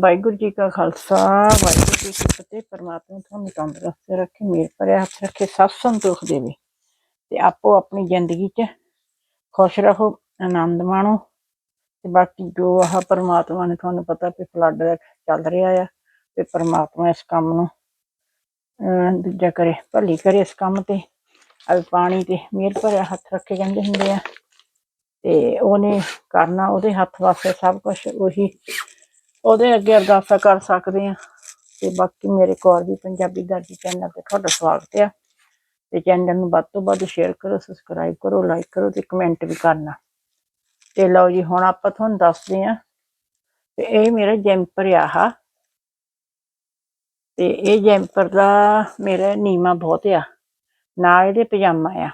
ਵਾਹਿਗੁਰੂ ਜੀ ਕਾ ਖਾਲਸਾ, ਵਾਹਿਗੁਰੂ ਜੀ ਕੀ ਫਤਿਹ। ਪਰਮਾਤਮਾ ਤੁਹਾਨੂੰ ਤੰਦਰੁਸਤ ਰੱਖੇ, ਮੇਰ ਭਰਿਆ ਹੱਥ ਰੱਖੇ, ਸਭ ਸੰਤੋਖ ਦੇਵੇ। ਤੇ ਆਪੋ ਆਪਣੀ ਜ਼ਿੰਦਗੀ 'ਚ ਖੁਸ਼ ਰਹੋ, ਆਨੰਦ ਮਾਣੋ। ਤੇ ਬਾਕੀ ਜੋ ਆਹ ਪਰਮਾਤਮਾ ਨੇ ਤੁਹਾਨੂੰ ਪਤਾ ਵੀ ਫਲੱਡ ਚੱਲ ਰਿਹਾ ਆ, ਤੇ ਪਰਮਾਤਮਾ ਇਸ ਕੰਮ ਨੂੰ, ਅਹ, ਦੂਜਾ ਕਰੇ, ਭਲੀ ਕਰੇ ਇਸ ਕੰਮ ਤੇ। ਅਲ ਪਾਣੀ ਤੇ ਮੇਰ ਭਰਿਆ ਹੱਥ ਰੱਖੇ ਜਾਂਦੇ ਹੁੰਦੇ ਆ। ਤੇ ਉਹਨੇ ਕਰਨਾ, ਉਹਦੇ ਹੱਥ ਵਾਸਤੇ ਸਭ ਕੁਝ ਉਹੀ ਉਹਦੇ ਅੱਗੇ ਅਰਦਾਸਾਂ ਕਰ ਸਕਦੇ ਆ ਤੇ ਬਾਕੀ ਮੇਰੇ ਕੋਲ ਵੀ ਪੰਜਾਬੀ ਦਰਜੀ ਚੈਨਲ ਤੇ ਤੁਹਾਡਾ ਸਵਾਗਤ ਆ। ਤੇ ਚੈਨਲ ਨੂੰ ਵੱਧ ਤੋਂ ਵੱਧ ਸ਼ੇਅਰ ਕਰੋ ਸਬਸਕ੍ਰਾਈਬ ਕਰੋ ਲਾਈਕ ਕਰੋ ਤੇ ਕਮੈਂਟ ਵੀ ਕਰਨਾ। ਤੇ ਲਓ ਜੀ, ਹੁਣ ਆਪਾਂ ਤੁਹਾਨੂੰ ਦੱਸਦੇ ਆ ਤੇ ਇਹ ਮੇਰਾ ਜੈਂਪਰ ਆ ਆਹ। ਤੇ ਇਹ ਜੈਂਪਰ ਦਾ ਮੇਰਾ ਨੀਮਾ ਬਹੁਤ ਆ। ਨਾਲ ਇਹਦੇ ਪਜਾਮਾ ਆ।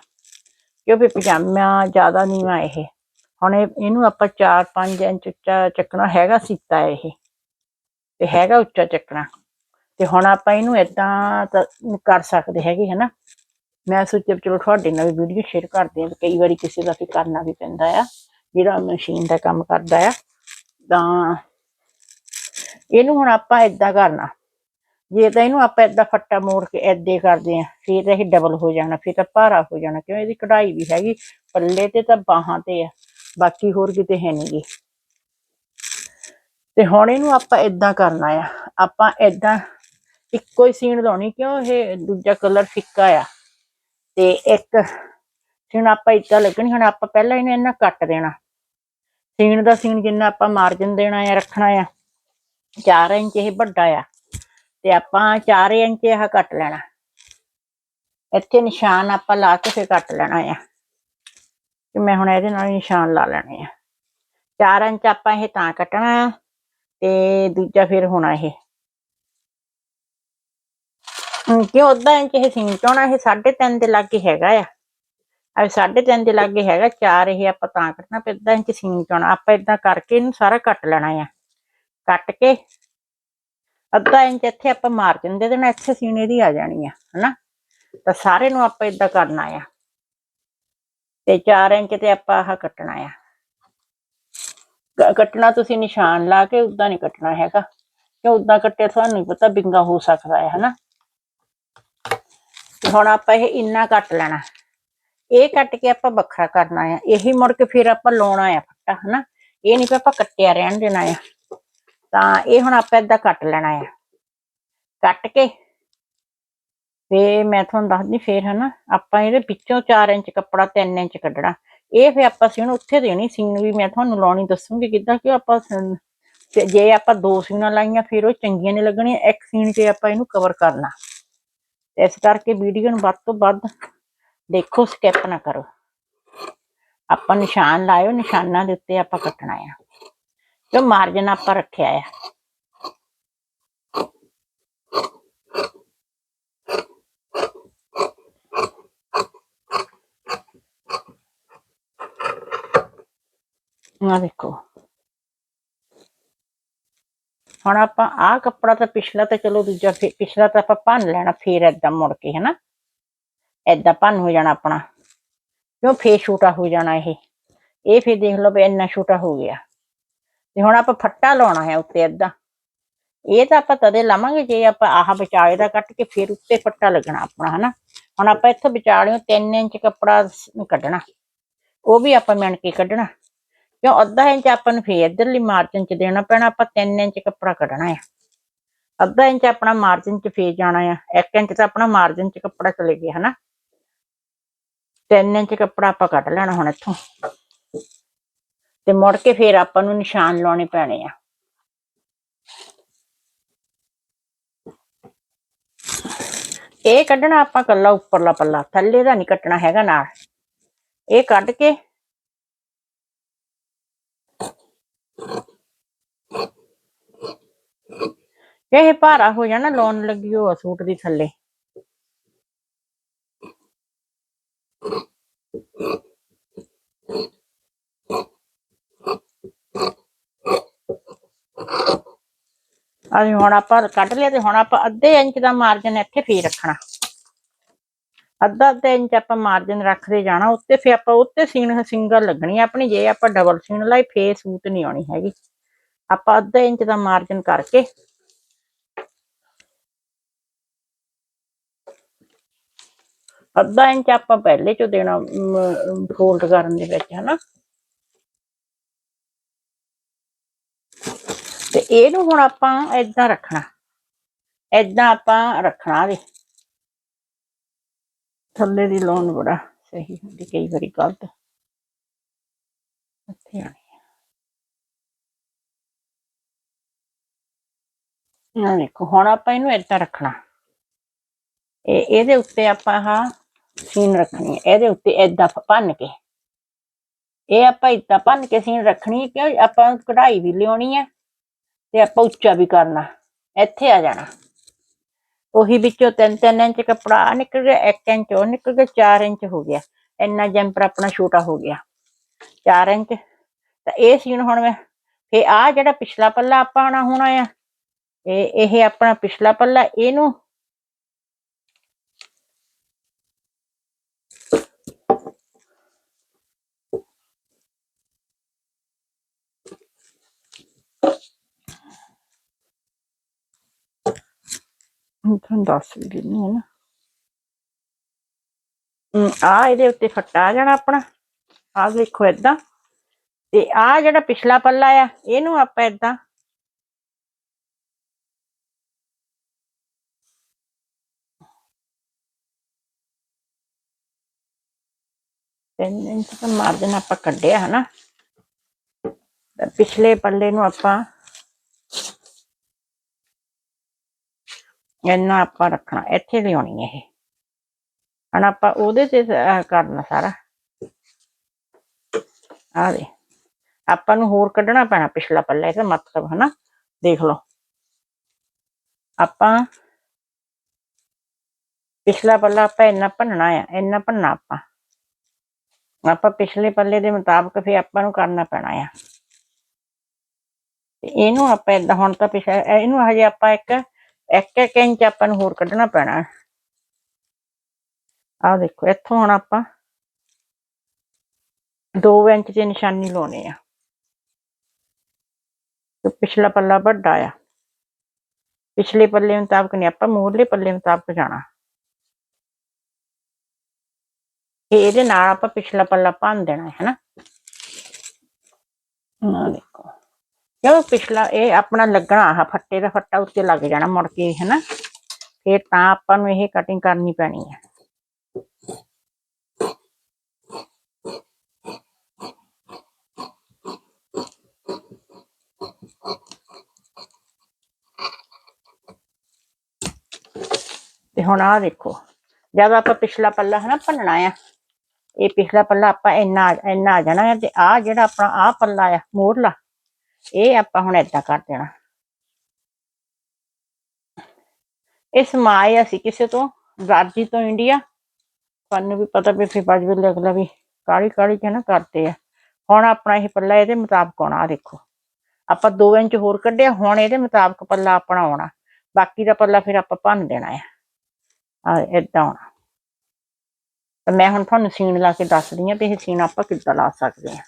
ਕਿਉਂਕਿ ਪਜਾਮਾ ਜ਼ਿਆਦਾ ਨੀਵਾ ਇਹ। ਹੁਣ ਇਹ- ਇਹਨੂੰ ਆਪਾਂ 4-5 ਇੰਚ ਉੱਚਾ ਚੱਕਣਾ ਹੈਗਾ ਸੀਤਾ ਇਹ। ਤੇ ਹੈਗਾ ਉੱਚਾ ਚੱਕਣਾ। ਤੇ ਹੁਣ ਆਪਾਂ ਇਹਨੂੰ ਇਦਾਂ ਕਰ ਸਕਦੇ ਹੈਗੇ, ਹਨਾ? ਮੈਂ ਸੋਚਿਆ ਚਲੋ ਤੁਹਾਡੇ ਨਾਲ ਵੀ ਵੀਡੀਓ ਸ਼ੇਅਰ ਕਰਦੇ ਹਾਂ ਕਈ ਵਾਰੀ ਕਿਸੇ ਦਾ ਵੀ ਕਰਨਾ ਵੀ ਪੈਂਦਾ ਆ, ਜਿਹੜਾ ਮਸ਼ੀਨ ਦਾ ਕੰਮ ਕਰਦਾ ਆ। ਤਾਂ ਇਹਨੂੰ ਹੁਣ ਆਪਾਂ ਇਦਾਂ ਕਰਨਾ। ਜੇ ਤਾਂ ਇਹਨੂੰ ਆਪਾਂ ਇਦਾਂ ਫੱਟਾ ਮੋੜ ਕੇ ਏਦੇ ਕਰਦੇ ਆ ਫਿਰ ਇਹ ਡਬਲ ਹੋ ਜਾਣਾ, ਫਿਰ ਤਾਂ ਭਾਰਾ ਹੋ ਜਾਣਾ, ਕਿਉਂ? ਇਹਦੀ ਕਢਾਈ ਵੀ ਹੈਗੀ, ਪੱਲੇ ਤੇ ਤਾਂ ਬਾਹਾਂ ਤੇ ਆ, ਬਾਕੀ ਹੋਰ ਕਿਤੇ ਹੈ ਨਹੀਂਗੀ ਤੇ ਹੁਣ ਇਹਨੂੰ ਆਪਾਂ ਇਦਾਂ ਕਰਨਾ ਆ। ਆਪਾਂ ਇਦਾਂ ਇੱਕੋ ਹੀ ਸੀਨ ਲਾਉਣੀ ਕਿਉਂ? ਇਹ ਦੂਜਾ ਕਲਰ ਫਿੱਕਾ ਆ। ਤੇ ਇੱਕ ਸੀਨ ਆਪਾਂ ਇਦਾਂ ਲੱਗਣੀ, ਹੁਣ ਆਪਾਂ ਪਹਿਲਾਂ ਇਹਨੂੰ ਇਹਨਾਂ ਕੱਟ ਦੇਣਾ। ਸੀਨ ਦਾ ਸੀਨ ਜਿੰਨਾ ਆਪਾਂ ਮਾਰਜਨ ਦੇਣਾ ਆ, ਰੱਖਣਾ ਆ 4 ਇੰਚ ਇਹ ਵੱਡਾ ਆ। ਤੇ ਆਪਾਂ 4 ਇੰਚ ਇਹ ਕੱਟ ਲੈਣਾ। ਇੱਥੇ ਨਿਸ਼ਾਨ ਆਪਾਂ ਲਾ ਕੇ ਫਿਰ ਕੱਟ ਲੈਣਾ ਆ। ਤੇ ਮੈਂ ਹੁਣ ਇਹਦੇ ਨਾਲ ਨਿਸ਼ਾਨ ਲਾ ਲੈਣੇ ਆ। 4 ਇੰਚ ਆਪਾਂ ਇਹ ਤਾਂ ਕੱਟਣਾ ਆ। ਤੇ ਦੂਜਾ ਫਿਰ ਹੋਣਾ ਇਹ। ਕਿਉਂ ਅੱਧਾ ਇੰਚ ਇਹ ਸੀਨ ਚਾਉਣਾ ਇਹ 3.5 ਦੇ ਲਾਗੇ ਹੈਗਾ ਆ? ਆ 3.5 ਦੇ ਲਾਗੇ ਹੈਗਾ 4 ਇਹ ਆਪਾਂ ਤਾਂ ਕੱਟਣਾ ਤੇ ਅੱਧਾ ਇੰਚ ਸੀਨ ਚਾਉਣਾ ਆਪਾਂ ਇਦਾਂ ਕਰਕੇ ਇਹਨੂੰ ਸਾਰਾ ਕੱਟ ਲੈਣਾ ਆ। ਕੱਟ ਕੇ ਅੱਧਾ ਇੰਚ ਇੱਥੇ ਆਪਾਂ ਮਾਰਜਨ ਦੇ ਦੇਣਾ, ਇੱਥੇ ਸੀਨ ਇਹਦੀ ਆ ਜਾਣੀ ਆ, ਹਨਾ? ਤਾਂ ਸਾਰੇ ਨੂੰ ਆਪਾਂ ਇਦਾਂ ਕਰਨਾ ਆ। ਤੇ 4 ਇੰਚ ਤੇ ਆਪਾਂ ਆਹ ਕੱਟਣਾ ਆ। ਕ- ਕੱਟਣਾ ਤੁਸੀਂ ਨਿਸ਼ਾਨ ਲਾ ਕੇ ਉਦਾਂ ਨਹੀਂ ਕੱਟਣਾ ਹੈਗਾ। ਕਿ ਉਦਾਂ ਕੱਟਿਆ ਤੁਹਾਨੂੰ ਨੀ ਪਤਾ ਬਿੰਗਾ ਹੋ ਸਕਦਾ ਹੈ, ਹਨਾ? ਤੇ ਹੁਣ ਆਪਾਂ ਇਹ ਇੰਨਾ ਕੱਟ ਲੈਣਾ। ਇਹ ਕੱਟ ਕੇ ਆਪਾਂ ਵੱਖਰਾ ਕਰਨਾ ਆ। ਇਹੀ ਮੁੜ ਕੇ ਫਿਰ ਆਪਾਂ ਲਾਉਣਾ ਆ ਫੱਟਾ, ਹਨਾ? ਇਹ ਨਹੀਂ ਕਿ ਆਪਾਂ ਕੱਟਿਆ ਰਹਿਣ ਦੇਣਾ ਆ। ਤਾਂ ਇਹ ਹੁਣ ਆਪਾਂ ਏਦਾਂ ਕੱਟ ਲੈਣਾ ਆ। ਕੱਟ ਕੇ ਫੇ ਮੈਂ ਤੁਹਾਨੂੰ ਦੱਸਦੀ ਫੇਰ, ਹਨਾ? ਆਪਾਂ ਇਹਦੇ ਵਿੱਚੋਂ 4 ਇੰਚ ਕੱਪੜਾ 3 ਇੰਚ ਕੱਢਣਾ। ਇਹ ਫੇ ਆਪਾਂ ਸੀਨ ਉੱਥੇ ਦੇਣੀ ਸੀਨ ਵੀ ਮੈਂ ਤੁਹਾਨੂੰ ਲਾਉਣੀ ਦੱਸੂਗੀ ਕਿੱਦਾਂ ਕਿ ਆਪਾਂ ਤੇ ਜੇ ਆਪਾਂ ਦੋ ਸੀਨਾਂ ਲਾਈਆਂ ਫਿਰ ਉਹ ਚੰਗੀਆਂ ਨਹੀਂ ਲੱਗਣੀਆਂ, ਇੱਕ ਸੀਨ 'ਚ ਆਪਾਂ ਇਹਨੂੰ ਕਵਰ ਕਰਨਾ। ਇਸ ਕਰਕੇ ਵੀਡੀਓ ਨੂੰ ਵੱਧ ਤੋਂ ਵੱਧ ਦੇਖੋ ਸਕਿਪ ਨਾ ਕਰੋ। ਆਪਾਂ ਨਿਸ਼ਾਨ ਲਾਇਓ, ਨਿਸ਼ਾਨਾਂ ਦੇ ਉੱਤੇ ਆਪਾਂ ਕੱਟਣਾ ਆ। ਜੋ ਮਾਰਜਨ ਆਪਾਂ ਰੱਖਿਆ ਆ। ਆ ਦੇਖੋ। ਹੁਣ ਆਪਾਂ ਆਹ ਕੱਪੜਾ ਤਾਂ ਪਿਛਲਾ ਤਾਂ ਚਲੋ ਦੂਜਾ ਪਿਛਲਾ ਤਾਂ ਆਪਾਂ ਭੰਨ ਲੈਣਾ, ਫੇਰ ਏਦਾਂ ਮੁੜ ਕੇ, ਹੈਨਾ? ਏਦਾਂ ਭੰਨ ਹੋ ਜਾਣਾ ਆਪਣਾ। ਕਿਉਂ? ਫੇਰ ਛੋਟਾ ਹੋ ਜਾਣਾ ਇਹ। ਇਹ ਫੇਰ ਦੇਖ ਲਓ ਵੀ ਇੰਨਾ ਛੋਟਾ ਹੋ ਗਿਆ। ਤੇ ਹੁਣ ਆਪਾਂ ਫੱਟਾ ਲਾਉਣਾ ਹੈ ਉੱਤੇ ਏਦਾਂ। ਇਹ ਤਾਂ ਆਪਾਂ ਤਦੇ ਲਾਵਾਂਗੇ ਜੇ ਆਪਾਂ ਆਹ ਵਿਚਾਲੇ ਦਾ ਕੱਟ ਕੇ ਫੇਰ ਉੱਤੇ ਫੱਟਾ ਲੱਗਣਾ ਆਪਣਾ, ਹਨਾ? ਹੁਣ ਆਪਾਂ ਇੱਥੋਂ ਵਿਚਾਲਿਓਂ 3 ਇੰਚ ਕੱਪੜਾ ਕੱਢਣਾ। ਉਹ ਵੀ ਆਪਾਂ ਮਿਣ ਕੇ ਕੱਢਣਾ। ਕਿਉਂ ਅੱਧਾ ਇੰਚ ਆਪਾਂ ਨੂੰ ਫੇਰ ਇਧਰਲੀ ਮਾਰਜਨ ਚ ਦੇਣਾ ਪੈਣਾ, ਆਪਾਂ 3 ਇੰਚ ਕੱਪੜਾ ਕੱਢਣਾ ਆ। ਅੱਧਾ ਇੰਚ ਆਪਣਾ ਮਾਰਜਨ ਚ ਫੇਰ ਜਾਣਾ ਆ 1 ਇੰਚ ਤਾਂ ਆਪਣਾ ਮਾਰਜਨ ਚ ਕੱਪੜਾ ਚਲੇ ਗਿਆ, ਹਨਾ। 3 ਇੰਚ ਕੱਪੜਾ ਆਪਾਂ ਕੱਢ ਲੈਣਾ ਹੁਣ ਇੱਥੋਂ। ਤੇ ਮੁੜ ਕੇ ਫੇਰ ਆਪਾਂ ਨੂੰ ਨਿਸ਼ਾਨ ਲਾਉਣੇ ਪੈਣੇ ਆ। ਇਹ ਕੱਢਣਾ ਆਪਾਂ ਕੱਲਾ ਉੱਪਰਲਾ ਪੱਲਾ, ਥੱਲੇ ਦਾ ਨਹੀਂ ਕੱਟਣਾ ਹੈਗਾ ਨਾਲ। ਇਹ ਕੱਢ ਕੇ ਇਹ ਭਾਰਾ ਹੋ ਜਾਣਾ ਲੋਨ ਲੱਗੀ ਹੋ ਸੂਟ ਦੀ ਥੱਲੇ। ਅਸੀਂ ਹੁਣ ਆਪਾਂ ਕੱਢ ਲਿਆ ਤੇ ਹੁਣ ਆਪਾਂ ਅੱਧੇ ਇੰਚ ਦਾ ਮਾਰਜਨ ਇੱਥੇ ਫੇਰ ਰੱਖਣਾ। ਅੱਧਾ ਅੱਧਾ ਇੰਚ ਆਪਾਂ ਮਾਰਜਨ ਰੱਖਦੇ ਜਾਣਾ, ਉੱਤੇ ਫੇ ਆਪਾਂ ਉੱਤੇ ਸੀਨ ਸਿੰਗਲ ਲੱਗਣੀ ਆਪਣੀ, ਜੇ ਆਪਾਂ ਡਬਲ ਸੀਨ ਲਾਈ ਫੇ ਸੂਤ ਨਹੀਂ ਆਉਣੀ ਹੈਗੀ। ਆਪਾਂ ਅੱਧਾ ਇੰਚ ਦਾ ਮਾਰਜਨ ਕਰਕੇ ਅੱਧਾ ਇੰਚ ਆਪਾਂ ਪਹਿਲੇ ਚੋਂ ਦੇਣਾ ਫੋਲਡ ਕਰਨ ਦੇ ਵਿੱਚ, ਹਨਾ। ਤੇ ਇਹਨੂੰ ਹੁਣ ਆਪਾਂ ਏਦਾਂ ਰੱਖਣਾ। ਏਦਾਂ ਆਪਾਂ ਰੱਖਣਾ ਦੇ ਥੱਲੇ ਦੀ ਲੋਨ ਬੜਾ ਸਹੀ ਹੁੰਦੀ, ਕਈ ਵਾਰੀ ਗਲਤ। ਇੱਥੇ ਆਣੀ ਆ। ਦੇਖੋ, ਹੁਣ ਆਪਾਂ ਇਹਨੂੰ ਏਦਾਂ ਰੱਖਣਾ। ਇਹ, ਇਹਦੇ ਉੱਤੇ ਆਪਾਂ ਆਹ ਸੀਨ ਰੱਖਣੀ ਹੈ। ਇਹਦੇ ਉੱਤੇ ਏਦਾਂ ਭੰਨ ਕੇ। ਇਹ ਆਪਾਂ ਏਦਾਂ ਭੰਨ ਕੇ ਸੀਨ ਰੱਖਣੀ ਕਿ ਆਪਾਂ ਕਢਾਈ ਵੀ ਲਿਆਉਣੀ ਹੈ ਤੇ ਆਪਾਂ ਉੱਚਾ ਵੀ ਕਰਨਾ। ਇੱਥੇ ਆ ਜਾਣਾ। ਉਹੀ ਵਿੱਚੋਂ 3-3 ਇੰਚ ਕੱਪੜਾ ਆਹ ਨਿਕਲ ਗਿਆ 1 ਇੰਚ ਉਹ ਨਿਕਲ ਗਿਆ 4 ਇੰਚ ਹੋ ਗਿਆ। ਇੰਨਾ ਜੈਂਪਰ ਆਪਣਾ ਛੋਟਾ ਹੋ ਗਿਆ। 4 ਇੰਚ। ਤਾਂ ਇਹ ਸੀਨ ਹੁਣ ਮੈਂ ਫੇ ਆ ਜਿਹੜਾ ਪਿਛਲਾ ਪੱਲਾ ਆਪਾਂ ਆਣਾ ਹੋਣਾ ਆ, ਇਹ ਇਹ ਆਪਣਾ ਪਿਛਲਾ ਪੱਲਾ, ਇਹਨੂੰ ਹੁਣ ਤੁਹਾਨੂੰ ਦੱਸ ਵੀ ਦਿੰਦੀ ਹਾਂ ਨਾ। ਆ ਇਹਦੇ ਉੱਤੇ ਫੱਟਾ ਆ ਜਾਣਾ ਆਪਣਾ। ਆ ਦੇਖੋ ਏਦਾਂ। ਤੇ ਆ ਜਿਹੜਾ ਪਿਛਲਾ ਪੱਲਾ ਆ, ਇਹਨੂੰ ਆਪਾਂ ਏਦਾਂ ਤਿੰਨ ਇੰਚ ਦਾ ਮਾਰਜਨ ਆਪਾਂ ਕੱਢਿਆ ਹਨਾ। ਤੇ ਪਿਛਲੇ ਪੱਲੇ ਨੂੰ ਆਪਾਂ ਇੰਨਾ ਆਪਾਂ ਰੱਖਣਾ, ਇੱਥੇ ਲਿਆਉਣੀ ਇਹ। ਹਣ ਆਪਾਂ ਉਹਦੇ ਤੇ ਕਰਨਾ ਸਾਰਾ। ਆ ਦੇ ਆਪਾਂ ਨੂੰ ਹੋਰ ਕੱਢਣਾ ਪੈਣਾ ਪਿਛਲਾ ਪੱਲਾ, ਇਹਦਾ ਮਤਲਬ ਹਨਾ, ਦੇਖ ਲਓ। ਆਪਾਂ ਪਿਛਲਾ ਪੱਲਾ ਆਪਾਂ ਇੰਨਾ ਭੰਨਣਾ ਆ, ਇੰਨਾ ਭੰਨਣਾ ਆਪਾਂ। ਆਪਾਂ ਪਿਛਲੇ ਪੱਲੇ ਦੇ ਮੁਤਾਬਕ ਫੇ ਆਪਾਂ ਨੂੰ ਕਰਨਾ ਪੈਣਾ ਆ। ਤੇ ਇਹਨੂੰ ਆਪਾਂ ਏਦਾਂ, ਹੁਣ ਤਾਂ ਪਿਛਲਾ ਇਹਨੂੰ ਹਜੇ ਆਪਾਂ ਇੱਕ ਇੱਕ ਇੱਕ ਇੰਚ ਆਪਾਂ ਨੂੰ ਹੋਰ ਕੱਢਣਾ ਪੈਣਾ। ਆ ਦੇਖੋ, ਇੱਥੋਂ ਹੁਣ ਆਪਾਂ 2 ਇੰਚ ਦੀ ਨਿਸ਼ਾਨੀ ਲਾਉਣੀ ਆ। ਤੇ ਪਿਛਲਾ ਪੱਲਾ ਵੱਡਾ ਆ। ਪਿਛਲੇ ਪੱਲੇ ਮੁਤਾਬਕ ਨਹੀਂ, ਆਪਾਂ ਮੂਹਰਲੇ ਪੱਲੇ ਮੁਤਾਬਕ ਜਾਣਾ। ਇਹਦੇ ਨਾਲ ਆਪਾਂ ਪਿਛਲਾ ਪੱਲਾ ਭੰਨ ਦੇਣਾ ਹੈ ਨਾ ਆ ਦੇਖੋ। ਜਦੋਂ ਪਿਛਲਾ ਇਹ ਆਪਣਾ ਲੱਗਣਾ ਆ ਫੱਟੇ ਦਾ ਫੱਟਾ ਉੱਤੇ ਲੱਗ ਜਾਣਾ ਮੁੜ ਕੇ ਹੈ ਨਾ ਫਿਰ ਤਾਂ ਆਪਾਂ ਨੂੰ ਇਹ ਕਟਿੰਗ ਕਰਨੀ ਪੈਣੀ ਹੈ ਤੇ ਹੁਣ ਆ ਦੇਖੋ, ਜਦ ਆਪਾਂ ਪਿਛਲਾ ਪੱਲਾ ਹੈ ਨਾ ਭੰਨਣਾ ਆ, ਇਹ ਪਿਛਲਾ ਪੱਲਾ ਆਪਾਂ ਇੰਨਾ ਇੰਨਾ ਆ ਜਾਣਾ ਹੈ ਤੇ ਆ ਜਿਹੜਾ ਆਪਣਾ ਆ ਪੱਲਾ ਆ, ਮੋਰਲਾ ਇਹ ਆਪਾਂ ਹੁਣ ਏਦਾਂ ਕਰ ਦੇਣਾ। ਇਹ ਸਮਾਏ ਅਸੀਂ ਕਿਸੇ ਤੋਂ, ਰਾਜੀ ਤੋਂ ਇੰਡੀਆ ਸਾਨੂੰ ਵੀ ਪਤਾ ਵੀ ਫਿਰ ਬਾਜ ਵੇਲੇ ਅਗਲਾ ਵੀ ਕਾਲੀ ਕਾਲੀ ਚ ਨਾ ਕਰਦੇ ਆ। ਹੁਣ ਆਪਣਾ ਇਹ ਪੱਲਾ ਇਹਦੇ ਮੁਤਾਬਕ ਆਉਣਾ, ਆਹ ਦੇਖੋ। ਆਪਾਂ 2 ਇੰਚ ਹੋਰ ਕੱਢਿਆ, ਹੁਣ ਇਹਦੇ ਮੁਤਾਬਕ ਪੱਲਾ ਆਪਣਾ ਆਉਣਾ। ਬਾਕੀ ਦਾ ਪੱਲਾ ਫਿਰ ਆਪਾਂ ਭੰਨ ਦੇਣਾ ਆ। ਆ ਏਦਾਂ ਆਉਣਾ ਤਾਂ ਮੈਂ ਹੁਣ ਤੁਹਾਨੂੰ ਸੀਨ ਲਾ ਕੇ ਦੱਸਦੀ ਆ ਵੀ ਇਹ ਸੀਨ ਆਪਾਂ ਕਿੱਦਾਂ ਲਾ ਸਕਦੇ ਆ।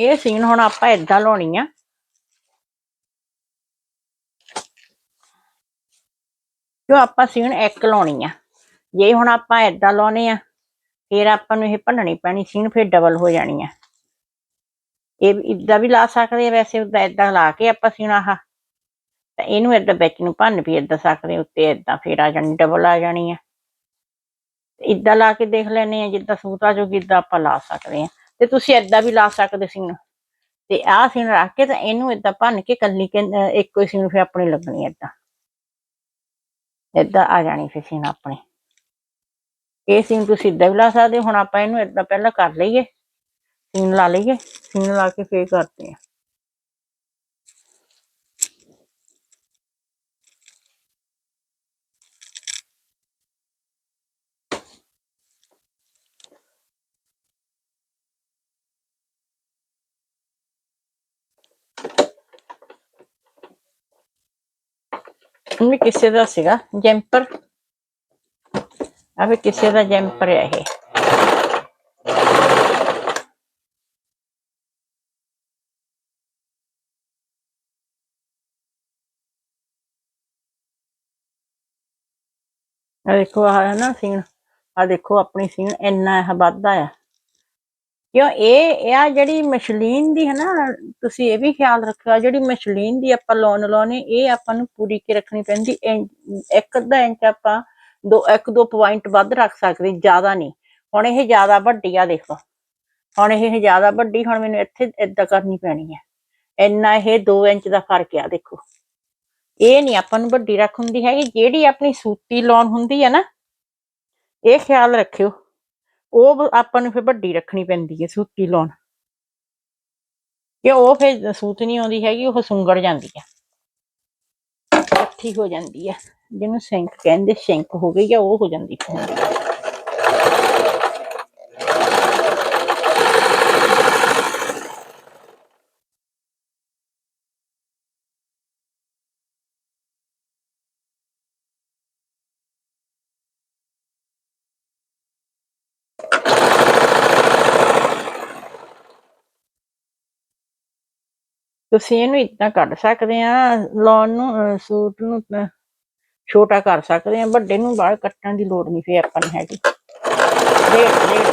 ਇਹ ਸੀਨ ਹੁਣ ਆਪਾਂ ਏਦਾਂ ਲਾਉਣੀ ਆ। ਜੋ ਆਪਾਂ ਸੀਨ ਇੱਕ ਲਾਉਣੀ ਆ। ਜੇ ਹੁਣ ਆਪਾਂ ਏਦਾਂ ਲਾਉਨੇ ਆ, ਫਿਰ ਆਪਾਂ ਨੂੰ ਇਹ ਭੰਨਣੀ ਪੈਣੀ, ਸੀਨ ਫਿਰ ਡਬਲ ਹੋ ਜਾਣੀ ਆ। ਇਹ ਇਦਾਂ ਵੀ ਲਾ ਸਕਦੇ ਆ, ਵੈਸੇ ਉਦਾਂ ਏਦਾਂ ਲਾ ਕੇ ਆਪਾਂ ਸੀਨ ਆਹ। ਤਾਂ ਇਹਨੂੰ ਏਦਾਂ ਵਿੱਚ ਨੂੰ ਭੰਨ ਵੀ ਏਦਾਂ ਸਕਦੇ ਉੱਤੇ ਏਦਾਂ ਫੇਰ ਆ ਜਾਣੀ ਡਬਲ ਆ ਜਾਣੀ ਆ। ਇਦਾਂ ਲਾ ਕੇ ਦੇਖ ਲੈਨੇ ਆ, ਜਿੱਦਾਂ ਸੂਤ ਆ ਜੋਗੀ ਇਦਾਂ ਆਪਾਂ ਲਾ ਸਕਦੇ ਆ। ਤੇ ਤੁਸੀਂ ਏਦਾਂ ਵੀ ਲਾ ਸਕਦੇ ਸੀਨ ਤੇ ਆਹ ਸੀਨ ਰੱਖ ਕੇ ਤਾਂ ਇਹਨੂੰ ਏਦਾਂ ਭੰਨ ਕੇ ਕੱਲੀ ਕੇ ਇੱਕੋ ਹੀ ਸੀਨ ਫਿਰ ਆਪਣੀ ਲੱਗਣੀ ਏਦਾਂ। ਏਦਾਂ ਆ ਜਾਣੀ ਫਿਰ ਸੀਨ ਆਪਣੀ। ਇਹ ਸੀਨ ਤੁਸੀਂ ਏਦਾਂ ਵੀ ਲਾ ਸਕਦੇ ਹੋ। ਹੁਣ ਆਪਾਂ ਇਹਨੂੰ ਏਦਾਂ ਪਹਿਲਾਂ ਕਰ ਲਈਏ। ਸੀਨ ਲਾ ਲਈਏ ਸੀਨ ਲਾ ਕੇ ਫੇਰ ਕਰਦੇ ਆ ਵੀ ਕਿਸੇ ਦਾ ਸੀਗਾ ਜੈਂਪਰ ਆ ਵੀ ਕਿਸੇ ਦਾ ਜੈਂਪਰ ਹੈ ਇਹ ਆ ਦੇਖੋ ਆ ਹੈ ਨਾ ਸੀਨ ਆ ਦੇਖੋ ਆਪਣੀ ਸੀਨ ਇੰਨਾ ਇਹ ਵੱਧਦਾ ਆ ਕਿਉਂ ਇਹ ਇਹ ਆ ਜਿਹੜੀ ਮਸ਼ਲੀਨ ਦੀ ਹੈ ਨਾ, ਤੁਸੀਂ ਇਹ ਵੀ ਖਿਆਲ ਰੱਖਿਓ, ਜਿਹੜੀ ਮਸ਼ਲੀਨ ਦੀ ਆਪਾਂ ਲੋਨ ਲਾਉਣੇ, ਇਹ ਆਪਾਂ ਨੂੰ ਪੂਰੀ ਕੇ ਰੱਖਣੀ ਪੈਂਦੀ ਇੰ- ਇੱਕ ਅੱਧਾ ਇੰਚ ਆਪਾਂ ਦੋ, ਇੱਕ ਦੋ ਪੁਆਇੰਟ ਵੱਧ ਰੱਖ ਸਕਦੇ, ਜ਼ਿਆਦਾ ਨਹੀਂ। ਹੁਣ ਇਹ ਜ਼ਿਆਦਾ ਵੱਡੀ ਆ ਦੇਖੋ। ਹੁਣ ਇਹ ਜ਼ਿਆਦਾ ਵੱਡੀ, ਹੁਣ ਮੈਨੂੰ ਇੱਥੇ ਏਦਾਂ ਕਰਨੀ ਪੈਣੀ ਹੈ। ਇੰਨਾ ਇਹ 2 ਇੰਚ ਦਾ ਫ਼ਰਕ ਆ ਦੇਖੋ। ਇਹ ਨਹੀਂ ਆਪਾਂ ਨੂੰ ਵੱਡੀ ਰੱਖ ਹੁੰਦੀ ਹੈਗੀ, ਜਿਹੜੀ ਆਪਣੀ ਸੂਤੀ ਲਾਉਣ ਹੁੰਦੀ ਹੈ ਨਾ, ਇਹ ਖਿਆਲ ਰੱਖਿਓ। ਉਹ ਆਪਾਂ ਨੂੰ ਫਿਰ ਵੱਡੀ ਰੱਖਣੀ ਪੈਂਦੀ ਹੈ ਸੂਤੀ ਲਾਉਣ। ਕਿ ਉਹ ਫਿਰ ਸੂਤ ਨਹੀਂ ਆਉਂਦੀ ਹੈਗੀ, ਉਹ ਸੁੰਗੜ ਜਾਂਦੀ ਹੈ। ਇਕੱਠੀ ਹੋ ਜਾਂਦੀ ਹੈ। ਜਿਹਨੂੰ ਸਿੰਕ ਕਹਿੰਦੇ, ਸਿੰਕ ਹੋ ਗਈ ਆ ਉਹ ਹੋ ਜਾਂਦੀ ਹੈ। ਤੁਸੀਂ ਇਹਨੂੰ ਇਦਾਂ ਕੱਢ ਸਕਦੇ ਆ ਲਾਉਣ ਨੂੰ ਸੂਟ ਨੂੰ ਛੋਟਾ ਕਰ ਸਕਦੇ ਆ, ਵੱਡੇ ਨੂੰ ਬਾਹਰ ਕੱਟਣ ਦੀ ਲੋੜ ਨਹੀਂ ਫੇ ਆਪਾਂ ਨੂੰ ਹੈਗੀ। ਡੇਢ ਡੇਢ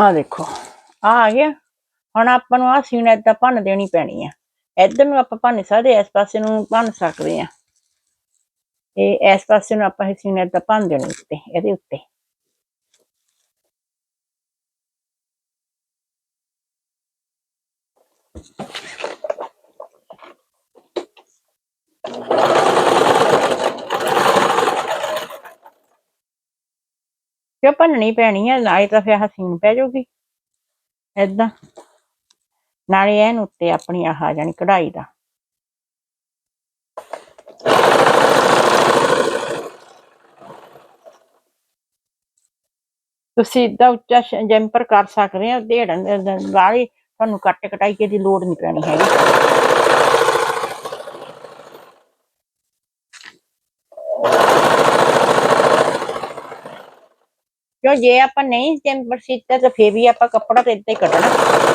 ਆ ਦੇਖੋ ਆ ਆ ਗਿਆ। ਹੁਣ ਆਪਾਂ ਨੂੰ ਆ ਸੀਨ ਏਦਾਂ ਭੰਨ ਦੇਣੀ ਪੈਣੀ ਆ। ਇੱਧਰ ਨੂੰ ਆਪਾਂ ਭੰਨ ਸਕਦੇ ਇਸ ਪਾਸੇ ਨੂੰ ਭੰਨ ਸਕਦੇ ਆ। ਇਹ ਇਸ ਪਾਸੇ ਨੂੰ ਆਪਾਂ ਇਹ ਸੀਨ ਏਦਾਂ ਭੰਨ ਦੇਣੀ ਉੱਤੇ, ਇਹਦੇ ਉੱਤੇ। ਕਿਉਂ ਭੰਨਣੀ ਪੈਣੀ ਆ ਨਾਲੇ ਤਾਂ ਫਿਰ ਹਸੀਨ ਪੈ ਜਾਊਗੀ ਏਦਾਂ ਨਾਲੇ ਐਨ ਉੱਤੇ ਆਪਣੀ ਆਹ ਆ ਕਢਾਈ ਦਾ ਤੁਸੀਂ ਇਦਾਂ ਉੱਚਾ ਜੈਂਪਰ ਕਰ ਸਕਦੇ ਹੋ ਢੇੜਨ ਵਾਲੀ ਤੁਹਾਨੂੰ ਕੱਟ ਕਟਾਈ ਦੀ ਲੋੜ ਨਹੀਂ ਪੈਣੀ ਹੈਗੀ ਕਿਉਂ ਜੇ ਆਪਾਂ ਨਹੀਂ ਜੈਂਪਰ ਸੀਤਾ ਤਾਂ ਫੇਰ ਵੀ ਆਪਾਂ ਕੱਪੜਾ ਤੇ ਇੱਦਾਂ ਹੀ ਕੱਢਣਾ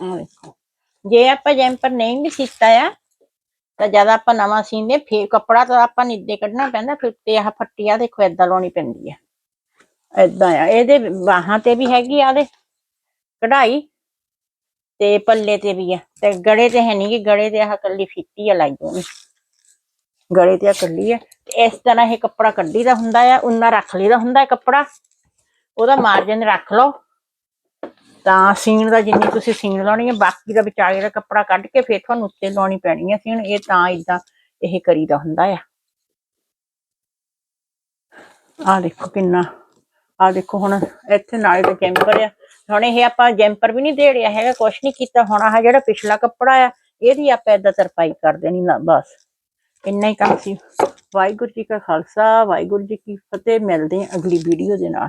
ਆਹ ਦੇਖੋ ਜੇ ਆਪਾਂ ਜੈਂਪਰ ਨਹੀਂ ਵੀ ਸੀਤਾ ਆ, ਤਾਂ ਜਦ ਆਪਾਂ ਨਵਾਂ ਸੀਂਦੇ, ਫੇਰ ਕੱਪੜਾ ਤਾਂ ਆਪਾਂ ਨਿੱਦੇ ਕੱਢਣਾ ਪੈਂਦਾ, ਫਿਰ ਉੱਤੇ ਆਹ ਫੱਟੀ ਆ ਦੇਖੋ, ਏਦਾਂ ਲਾਉਣੀ ਪੈਂਦੀ ਆ। ਏਦਾਂ ਆ, ਇਹਦੇ ਬਾਹਾਂ ਤੇ ਵੀ ਹੈਗੀ ਆ ਦੇ ਕਢਾਈ ਤੇ ਪੱਲੇ ਤੇ ਵੀ ਆ, ਤੇ ਗੜੇ ਤੇ ਹੈ ਨਹੀਂ ਕਿ ਗੜੇ ਤੇ ਆਹ ਕੱਲੀ ਫੀਤੀ ਆ ਲਾਈ ਹੋਣੀ। ਗੜੇ ਤੇ ਆ ਕੱਲੀ ਆ, ਤੇ ਇਸ ਤਰ੍ਹਾਂ ਇਹ ਕੱਪੜਾ ਕੱਢੀ ਦਾ ਹੁੰਦਾ ਆ, ਉਨਾ ਰੱਖ ਲਈਦਾ ਹੁੰਦਾ ਕੱਪੜਾ, ਉਹਦਾ ਮਾਰਜਨ ਰੱਖ ਲਓ। ਤਾਂ ਸੀਣ ਦਾ ਜਿੰਨੀ ਤੁਸੀਂ ਸੀਣ ਲਾਉਣੀ ਹੈ, ਬਾਕੀ ਦਾ ਵਿਚਾਲੇ ਦਾ ਕੱਪੜਾ ਕੱਢ ਕੇ ਫਿਰ ਤੁਹਾਨੂੰ ਉੱਤੇ ਲਾਉਣੀ ਪੈਣੀ ਹੈ ਸੀਨ ਇਹ ਤਾਂ ਇਦਾਂ ਇਹ ਕਰੀਦਾ ਹੁੰਦਾ ਆ। ਆ ਦੇਖੋ ਕਿੰਨਾ ਆ ਦੇਖੋ ਹੁਣ ਇੱਥੇ ਨਾਲੇ ਦਾ ਜੈਂਪਰ ਆ। ਹੁਣ ਇਹ ਆਪਾਂ ਜੈਂਪਰ ਵੀ ਨਹੀਂ ਦੇੜਿਆ ਹੈਗਾ, ਕੁਛ ਨਹੀਂ ਕੀਤਾ। ਹੁਣ ਆਹ ਜਿਹੜਾ ਪਿਛਲਾ ਕੱਪੜਾ ਆ, ਇਹਦੀ ਆਪਾਂ ਏਦਾਂ ਤਰਪਾਈ ਕਰ ਦੇਣੀ ਨਾ, ਬਸ। ਇੰਨਾ ਹੀ ਕੰਮ ਸੀ। ਵਾਹਿਗੁਰੂ ਜੀ ਕਾ ਖਾਲਸਾ, ਵਾਹਿਗੁਰੂ ਜੀ ਕੀ ਫਤਿਹ। ਮਿਲਦੇ ਹਾਂ ਅਗਲੀ ਵੀਡੀਓ ਦੇ ਨਾਲ।